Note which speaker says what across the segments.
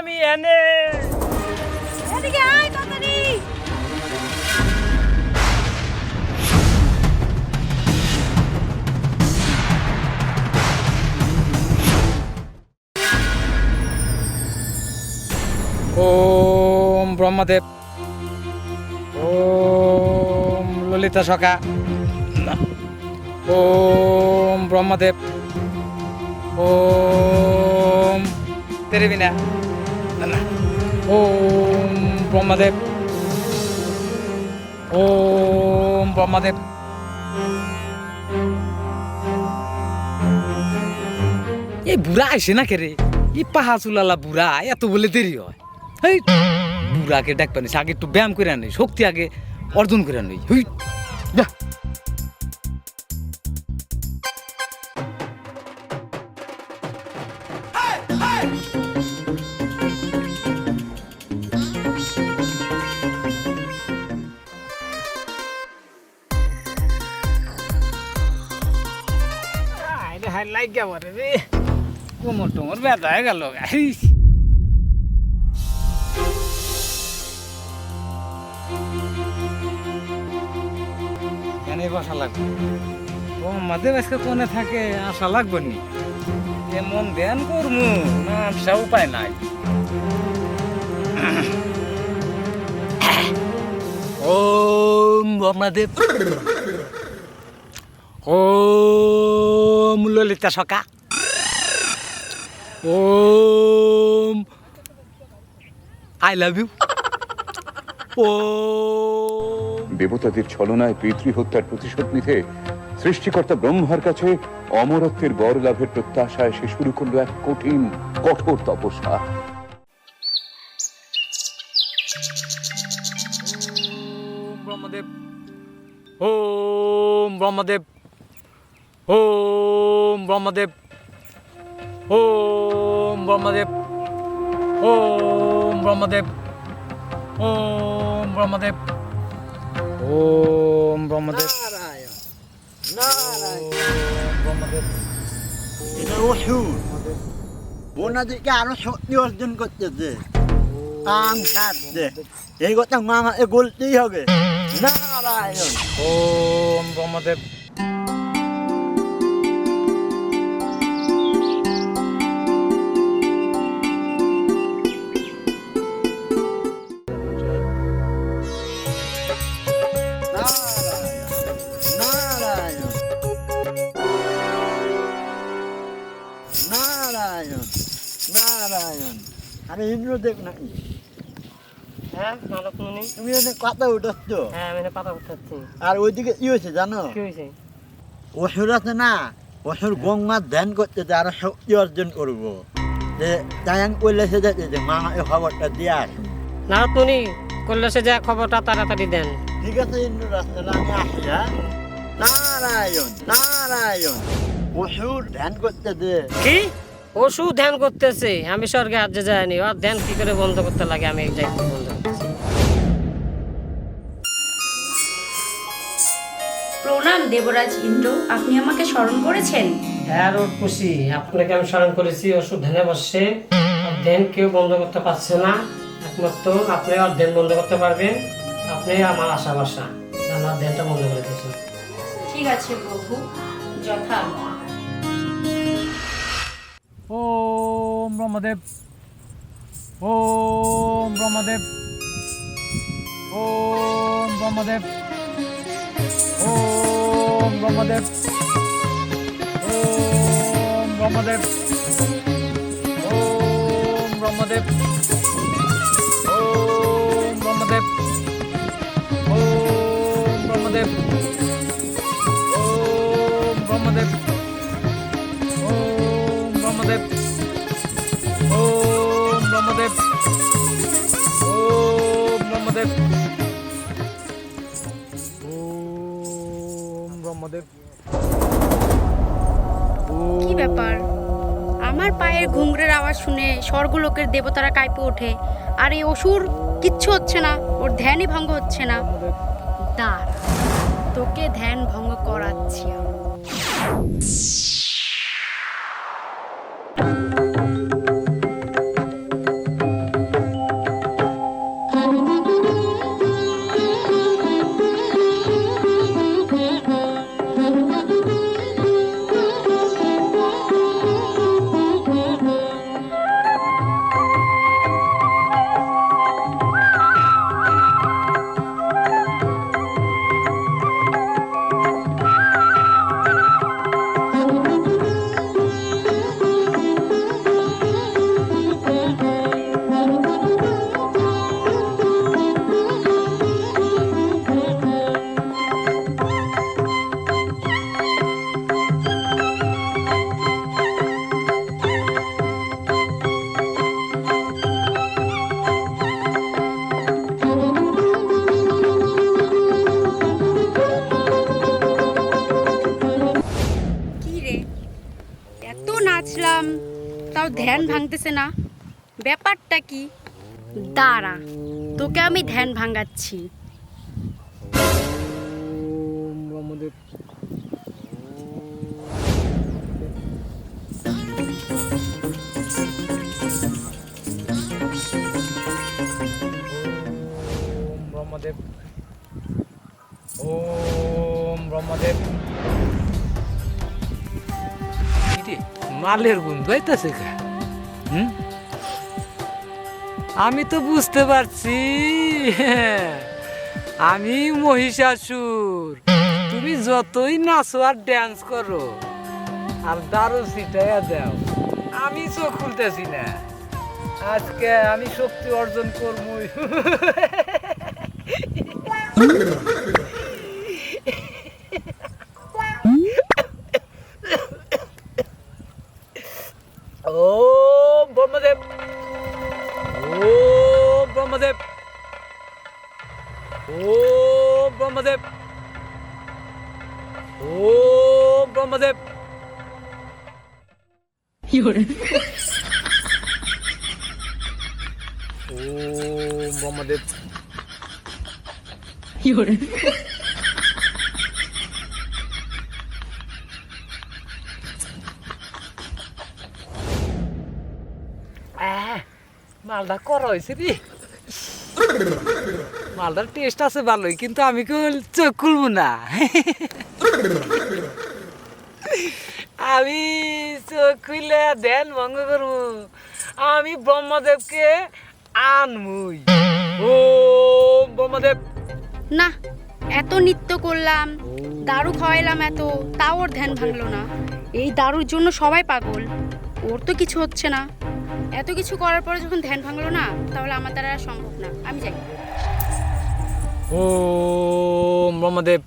Speaker 1: আমি এনে।
Speaker 2: এদিকে আয় তাড়াতাড়ি।
Speaker 1: ওম ব্রহ্মদেব। ওম ললিতা সখা। ওম ব্রহ্মদেব। ওম তেরেবিনা। ওম ব্রহ্মদেব ওম ব্রহ্মদেব এই বুড়া আইসে না কে রে? এই পাহা চুলালা বুড়া, এত বলে দেরি হয়। হেই, বুড়াকে ডাক পানিস আগে একটু ব্যায়াম করে আনি শক্তি আগে অর্জন করে আনি হুই। যা আরে হাই লাইক গে বরে রে। কোমর টোমর ব্যথা হয়ে গেল, গাইস। এখানে বসা লাগবে। ও মাঝে আজকে কোনে থাকে? আশা লাগবে নি। মন ধ্যান করমু? না আশা উপায় নাই। ওম ব্রহ্মদেব ওম ললিতা সকা ওম। আই লাভ ইউ ও
Speaker 3: দেবতাদের ছলনায় পিতৃহত্যার প্রতিশোধ নিতে সৃষ্টিকর্তা ব্রহ্মার কাছে অমরত্বের বর লাভের প্রত্যাশায় সে শুরু করল এক কঠিন কঠোর তপস্যা।
Speaker 1: ব্রহ্মদেব। ওম ব্রহ্মদেব। ওম ব্রহ্মদেব। ওম ব্রহ্মদেব। ওম ব্রহ্মদেব। ওম ব্রহ্মদেব। ওম ব্রহ্মদেব। ব্রহ্মদেব।
Speaker 4: এটা ওষুধ ওনাদেরকে আরও শক্তি অর্জন করতেছে। কাম খাচ্ছে এই কথা মামা এ বলতেই হবে। নারায়ণ।
Speaker 1: ওম ব্রহ্মদেব।
Speaker 4: আরে ইন্দ্র দেখ না।
Speaker 5: হ্যাঁ
Speaker 4: তুমি এনে কথা উঠাচ্ছ?
Speaker 5: হ্যাঁ আমি এখানে পাতা উঠাচ্ছি।
Speaker 4: আর ওইদিকে কি হয়েছে জানো?
Speaker 5: কি হয়েছে?
Speaker 4: অসুর আছে না? অসুর গঙ্গার ধ্যান করতেছে আরও শক্তি অর্জন করব। যে আমি কইলেছে যাচ্ছে যে মা এই খবরটা দিয়ে আসুন।
Speaker 5: নারদমণি কৈলাসে যা খবরটা তাড়াতাড়ি দেন।
Speaker 4: ঠিক আছে ইন্দ্র রাস্তা আমি আসি হ্যাঁ? নারায়ণ নারায়ণ। অসুর ধ্যান করতে দে
Speaker 5: কি? ওষুধ ধ্যান করতেছে। আমি স্বর্গে আজ যায়নি আর ধ্যান কি করে বন্ধ করতে লাগে? আমি এই যাই বন্ধ করতেছি।
Speaker 2: প্রণাম দেবরাজ ইন্দ্র। আপনি আমাকে স্মরণ করেছেন?
Speaker 5: হ্যাঁ রোড খুশি। আপনাকে আমি স্মরণ করেছি। ওষুধ ধ্যানে বসছে ধ্যান কেউ বন্ধ করতে পারছে না। একমাত্র আপনি আর ধ্যান বন্ধ করতে পারবেন। আপনি আমার আশা ভরসা আমার ধ্যানটা বন্ধ করে দিয়েছেন
Speaker 2: ঠিক আছে প্রভু। যথা।
Speaker 1: ওম ব্রহ্মদেব ওম ব্রহ্মদেব ওম ব্রহ্মদেব ওম ব্রহ্মদেব ওম ব্রহ্মদেব ওম ব্রহ্মদেব ওম ব্রহ্মদেব ওম ব্রহ্মদেব।
Speaker 2: আমার পায়ের ঘুঙরের আওয়াজ শুনে স্বর্গলোকের দেবতারা কাঁপে ওঠে। আর এই অসুর, কিচ্ছু হচ্ছে না। ওর ধ্যানই ভঙ্গ হচ্ছে না। দাঁড়, তোকে ধ্যান ভঙ্গ করাচ্ছি করলাম তাও ধ্যান ভাঙতেছে না। ব্যাপারটা কি? দাঁড়া, তোকে আমি ধ্যান ভাঙাচ্ছি।
Speaker 1: ব্রহ্মদেব। ওম ব্রহ্মদেব। মালের গন্ধ আইতাছে হুম? আমি তো বুঝতে পারছি, আমি মহিষাসুর। তুমি যতই নাচো আর ড্যান্স করো, আর দারু সিটাইয়া দাও, আমি চোখ খুলতেছি না। আজকে আমি শক্তি অর্জন করবই ওম ব্রহ্মদেব ওম ব্রহ্মদেব ওম ব্রহ্মদেব আহ, মালটা করা হয়েছে রে মালটার টেস্ট আছে ভালোই কিন্তু আমি কেউ চোখ খুলবো না। আমি চোখ খুলে ধ্যান ভঙ্গ করব। আমি ব্রহ্মদেবকে আনমুই। ও ব্রহ্মদেব।
Speaker 2: না এত নৃত্য করলাম দারু খাওয়াইলাম এত তাও ওর ধ্যান ভাঙলো না। এই দারুর জন্য সবাই পাগল ওর তো কিছু হচ্ছে না। এত কিছু করার পরে যখন ধ্যান ভাঙলো না তাহলে আমার দ্বারা সম্ভব না। আমি যাই।
Speaker 1: ওম ব্রহ্মদেব।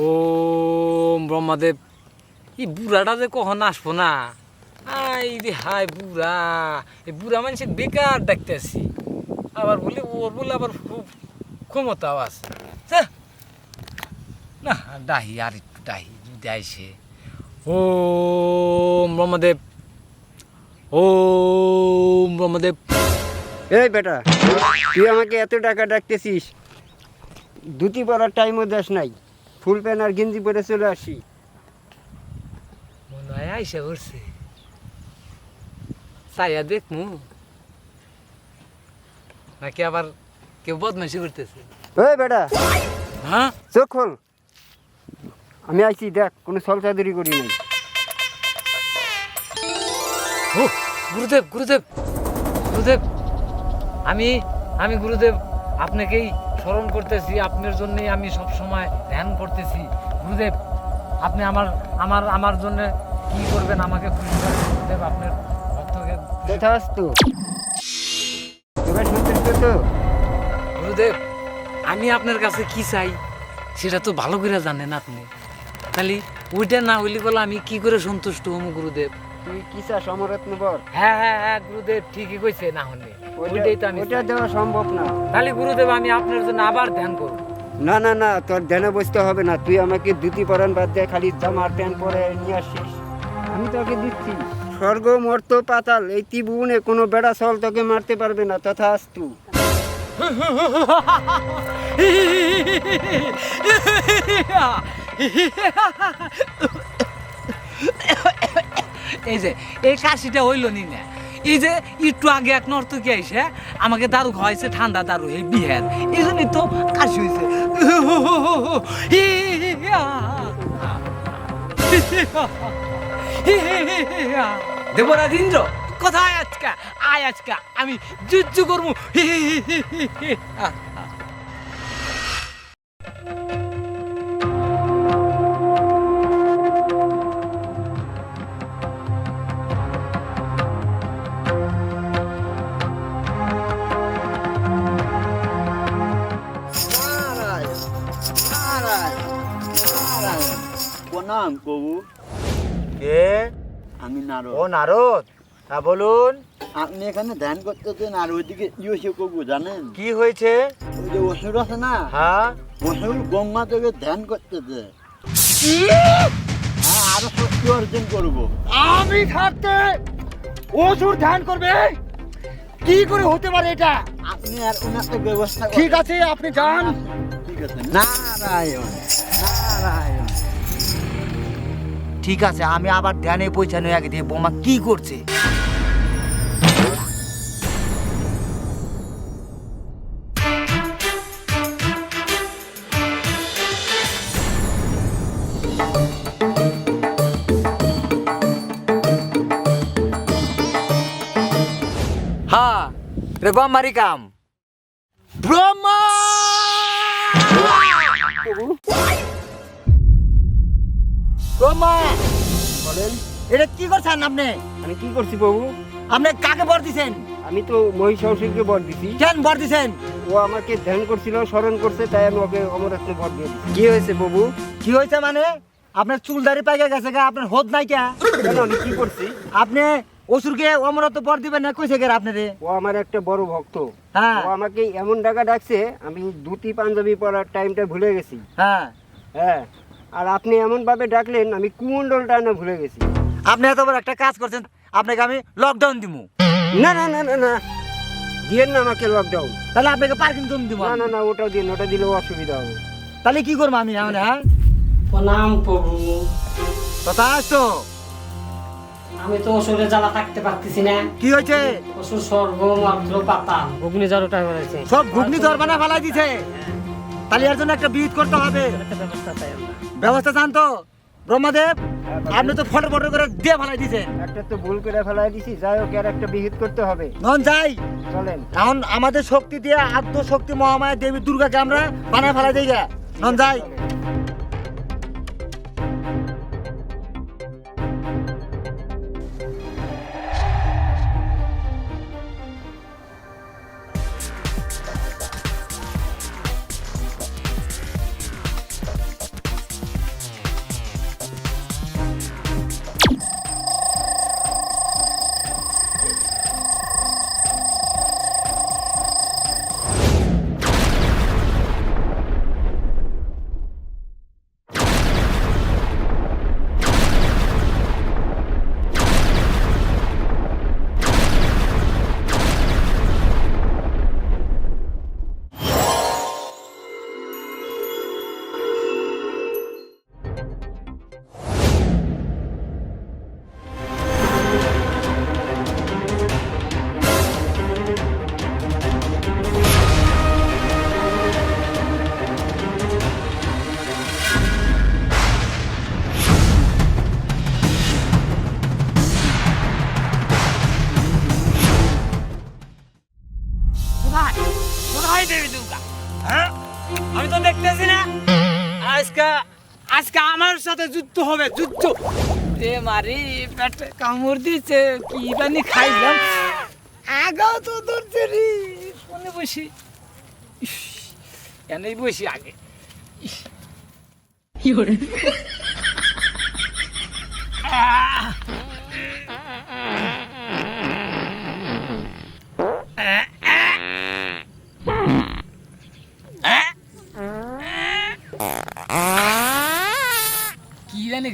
Speaker 1: ওম ব্রহ্মদেব। এই বুড়াটা যে কখন আসব না? আই রে হাই বুড়া। এই বুড়া মানুষের বেকার ডাকতেছি আবার বলি, ওর বলে আবার খুব ক্ষমতাও আছে। না, ডাহি, আর একটু ডাহি আইসে। ওম ব্রহ্মদেব। ওম ব্রহ্মদেব।
Speaker 6: এই বেটা তুই আমাকে এত টাকা ডাকতেছিস ধুতি পরার টাইমও দেশ নাই ফুল প্যান্ট আর গেঞ্জি পরে চলে আসি।
Speaker 1: মনে হয় আইসা চাইয়া দেখমু। নাকি আবার কেউ বদমাইশি করতেছে?
Speaker 6: ওই বেটা
Speaker 1: হ্যাঁ?
Speaker 6: চোখ খোল। আমি আইছি দেখ কোনো সলচাদুরি করি নাই।
Speaker 1: গুরুদেব গুরুদেব গুরুদেব। আমি আমি গুরুদেব আপনাকেই স্মরণ করতেছি আপনার জন্যই আমি সব সময় ধ্যান করতেছি। গুরুদেব আপনি আমার আমার আমার জন্য কি করবেন আমাকে খুশি করবেন গুরুদেব আপনার ভক্তকে
Speaker 6: যথাস্তু তো
Speaker 1: গুরুদেব আমি আপনার কাছে কি চাই সেটা তো ভালো করে জানেন আপনি। খালি ওইটা না হইলে বলে আমি কি করে সন্তুষ্ট হম গুরুদেব?
Speaker 6: তুই কি চাস অমরত্ন বর
Speaker 1: হ্যাঁ হ্যাঁ হ্যাঁ গুরুদেব ঠিকই কইছে না হলে। ওইটাই তো আমি
Speaker 6: ওটা দেওয়া সম্ভব না।
Speaker 1: তাহলে গুরুদেব আমি আপনার জন্য আবার ধ্যান করব।
Speaker 6: না না না তোর ধ্যানে বসতে হবে না। তুই আমাকে ধুতি পরান বাদ দিয়ে খালি জামা আর প্যান্ট পরে নিয়ে আসিস। আমি তোকে দিচ্ছি। স্বর্গ মর্ত পাতাল এই ত্রিভুবনে কোনো বেড়া সল তোকে মারতে পারবে না তথা আস্তু
Speaker 1: এই যে এই কাশিটা হইল নি না। এই যে একটু আগে এক নর্তকি আইসে আমাকে দারু খাওয়াইছে ঠান্ডা দারু এই বিহার। এই জন্যই তো কাশি হয়েছে দেবরাজ ইন্দ্র? কোথায় আজকা? আয় আজকা আমি যুদ্ধ করব।
Speaker 4: প্রভু
Speaker 6: কে?
Speaker 4: আমি নারদ।
Speaker 6: ও নারদ। তা বলুন।
Speaker 4: আপনি এখানে ধ্যান করতেছেন আর ওইদিকে ইয়ে প্রভু জানেন?
Speaker 6: কি হয়েছে?
Speaker 4: ওই যে অসুর আছে না?
Speaker 6: হ্যাঁ।
Speaker 4: অসুর গঙ্গা থেকে ধ্যান করতেছে। হ্যাঁ আরও শক্তি অর্জন করব।
Speaker 7: আমি থাকতে অসুর ধ্যান করবে? কি করে হতে পারে এটা?
Speaker 4: আপনি আর ওনাকে ব্যবস্থা
Speaker 7: ঠিক আছে আপনি যান।
Speaker 4: ঠিক আছে নারায়ণ নারায়ণ।
Speaker 7: ঠিক আছে, আমি আবার ধ্যানে পৌঁছানো আগে দিয়ে বোমা কি করছে। হ্যাঁ রে বোমারি কাম ব্রহ্মা
Speaker 6: বলেন।
Speaker 7: এটা কি করছেন আপনি?
Speaker 6: আমি কি করছি বাবু
Speaker 7: আপনি কাকে বর দিছেন?
Speaker 6: আমি তো মহিষাসুরকে বর দিছি।
Speaker 7: কেন বর দিছেন?
Speaker 6: ও আমাকে ধ্যান করছিল স্মরণ করছে তাই আমি ওকে অমরত্ন বর দিয়ে কি হয়েছে বাবু
Speaker 7: কি হয়েছে মানে? আপনার চুল দাড়ি পাইকে গেছে গা আপনার হোদ নাই কে?
Speaker 6: কেন আমি কি করছি?
Speaker 7: আপনি অসুরকে অমরত্ব বর দিবেন না কইছে কে আপনারে?
Speaker 6: ও আমার একটা বড় ভক্ত।
Speaker 7: হ্যাঁ।
Speaker 6: ও আমাকে এমন টাকা ডাকছে আমি ধুতি পাঞ্জাবি পরার টাইমটা ভুলে গেছি।
Speaker 7: হ্যাঁ।
Speaker 6: হ্যাঁ। আর আপনি এমন ভাবে ডাকলেন আমি কুমন্ডলটা না ভুলে গেছি।
Speaker 7: আপনি এত বড় একটা কাজ করছেন আপনাকে আমি লকডাউন দিব
Speaker 6: না না না না না। দিয়েন না আমাকে লকডাউন
Speaker 7: তাহলে আপনাকে পার্কিং জোন দিব
Speaker 6: না না না ওটাও দিন ওটা দিলেও অসুবিধা হবে।
Speaker 7: তাহলে কি করব আমি এখন হ্যাঁ?
Speaker 5: প্রণাম প্রভু।
Speaker 7: কথা আসতো
Speaker 5: আমি তো অসুরের জ্বালা থাকতে পারতেছি না।
Speaker 7: কি হয়েছে?
Speaker 5: অসুর স্বর্গ মাত্র পাতাল। ঘুগনি জ্বরটা হয়েছে
Speaker 7: সব ঘুগনি দরবানা ফেলাই দিছে। তাহলে এর জন্য একটা বিহিত করতে হবে।
Speaker 5: ব্যবস্থা চাই আমরা।
Speaker 7: ব্যবস্থা চান তো? ব্রহ্মদেব আপনি তো ফটো ফটো করে দিয়ে ফেলাই দিছেন
Speaker 6: একটা তো ভুল করে ফেলাই দিছি যাই হোক আর একটা বিহিত করতে হবে।
Speaker 7: নন যাই।
Speaker 6: চলেন।
Speaker 7: এখন আমাদের শক্তি দিয়ে আত্মশক্তি শক্তি মহামায়া দেবী দুর্গাকে আমরা বানায় ফেলাই দিই গা নন যাই।
Speaker 1: যুদ্ধ হবে যুদ্ধ। রে মারি পেটে কামড় দিয়েছে কি জানি খাইলাম। আগাও তো ধরছে রে ফোনে বসি। এনেই বসি আগে! কি জানি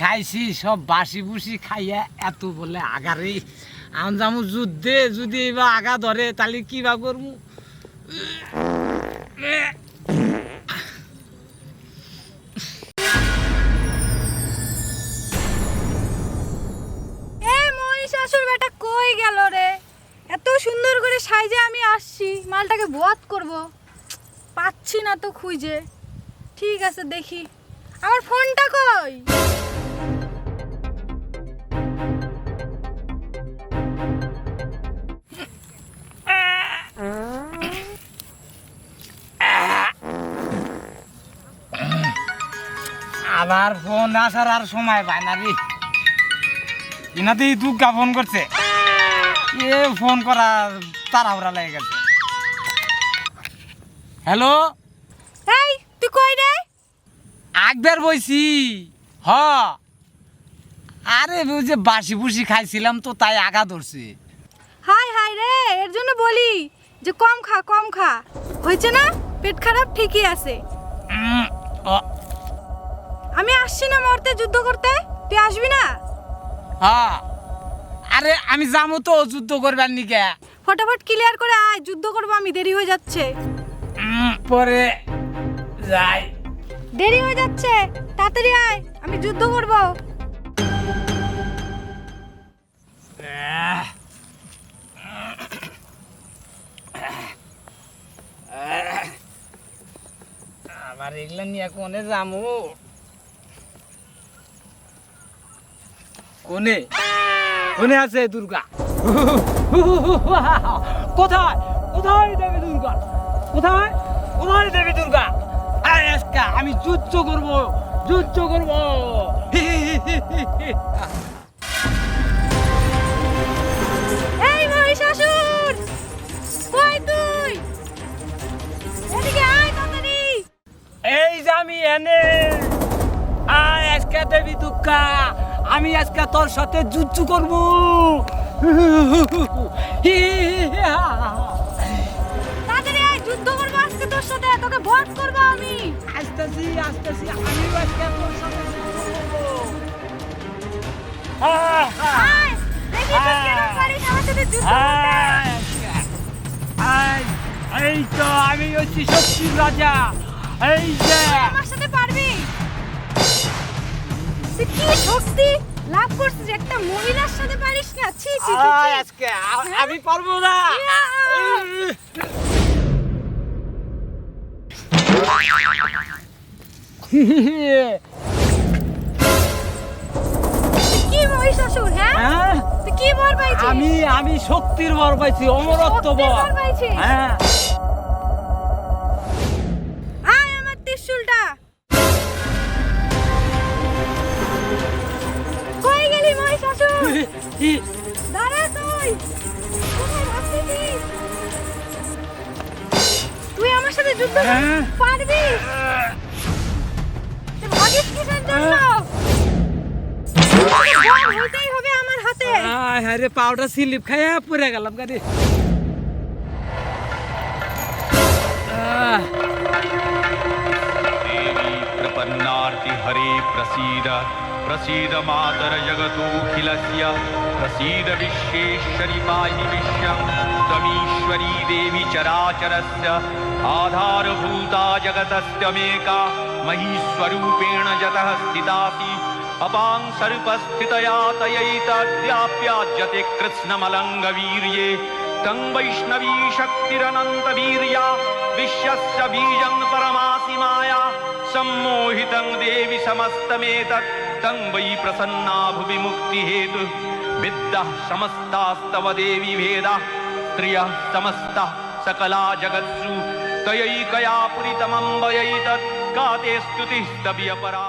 Speaker 1: খাইছি, সব বাসি বুসি খাইয়া এত বলে আগারে আমি যাব যুদ্ধে যদি এবার আগা ধরে, তাহলে কি বা করব
Speaker 2: কই গেল রে? এত সুন্দর করে সাইজে আমি আসছি, মালটাকে বধ করব। পাচ্ছি না তো খুঁজে। ঠিক আছে, দেখি। আমার ফোনটা কই?
Speaker 1: আবার ফোন আসার আর সময় পায় না রে। ইনাতেই দুর্গা ফোন করছে। এ ফোন করা তাড়াহুড়া লেগে গেছে। হ্যালো
Speaker 2: এই তুই কই রে?
Speaker 1: আকবার বইছি। হ। আরে ওই যে বাসি বুসি খাইছিলাম তো তাই আগা ধরছে।
Speaker 2: হাই হাই রে এর জন্য বলি যে কম খা কম খা। হয়েছে না? পেট খারাপ ঠিকই আছে।
Speaker 1: উম,
Speaker 2: আমি আসছি না মরতে যুদ্ধ করতে? তুই আসবি না?
Speaker 1: হ্যাঁ। আরে আমি যাব তো যুদ্ধ করবার নিকে।
Speaker 2: ফটাফট ক্লিয়ার করে আয় যুদ্ধ করব আমি দেরি হয়ে যাচ্ছে।
Speaker 1: পরে যাই।
Speaker 2: দেরি হয়ে যাচ্ছে তাড়াতাড়ি আয় আমি যুদ্ধ করব।
Speaker 1: আবার এগুলা নিয়ে কোনে যামু? কোনে? কোনে আছে দুর্গা? কোথায়? কোথায় দেবী দুর্গা? কোথায়? কোথায় দেবী দুর্গা? আরে আমি যুদ্ধ করব যুদ্ধ করব। আমি আজকে তোর সাথে যুদ্ধ করব।
Speaker 2: তাড়াতাড়ি আয় যুদ্ধ করব আজকে তোর সাথে তোকে ভোট করব আমি।
Speaker 1: আসতেছি আসতেছি আমি আজকে তোর সাথে যুদ্ধ করব। আহ, আহ,
Speaker 2: আয় দেখি তুই কেন পারিস আমার সাথে যুদ্ধ করতে।
Speaker 1: আয়, আয়, এই তো আমি হচ্ছি শক্তির রাজা। এই
Speaker 2: কি শক্তি লাভ করছিস একটা মহিলার সাথে পারিস না? ছি ছি ছি, ছি।
Speaker 1: আজকে আ- আমি পারব না।
Speaker 2: কি মহিষাসুর হ্যাঁ?
Speaker 1: হ্যাঁ?
Speaker 2: তুই কি বল পাইছিস?
Speaker 1: আমি আমি শক্তির বর পাইছি অমরত্ব
Speaker 2: শক্তির
Speaker 1: বর।
Speaker 2: বর পাইছিস?
Speaker 1: হ্যাঁ।
Speaker 2: আয় আমার ত্রিশূলটা। দাঁড়া তুই কোথায় ভাবছিস তুই আমার সাথে যুদ্ধ
Speaker 1: হ্যাঁ।
Speaker 2: পারবি তুই ভাগিস কিসের জন্য তোকে বল হইতেই হবে আমার হাতে
Speaker 1: আয় হায় রে পাউডার স্লিপ খাইয়া পড়ে গেলাম গাড়ি আহ
Speaker 8: देवी प्रपन्नार्ति हरे प्रसीद प्रसीद मातर जगतोऽखिलस्य प्रसीद विश्वेश्वरि पाहि विश्वं त्वमीश्वरी देवी चराचरस्य आधारभूता जगतस्त्यमेका महीस्वरूपेण जतः स्थितासि। अपां सर्पस्थितया तयैतद्व्याप्याज्यते कृत्स्नमलङ्गवीर्ये तं वैष्णवी शक्तिरनन्तवीर्या विश्वस्य बीजं परमासि माया सम्मोहितं देवि समस्तमेतत्। तं वै प्रसन्ना भुवि मुक्तिहेतुः विद्यः समस्तास्तव देवि भेद। स्त्रियः समस्तः सकला जगत्सु। तयैकया पुरितमम्बयैतत् का ते स्तुतिस्तव्यपरा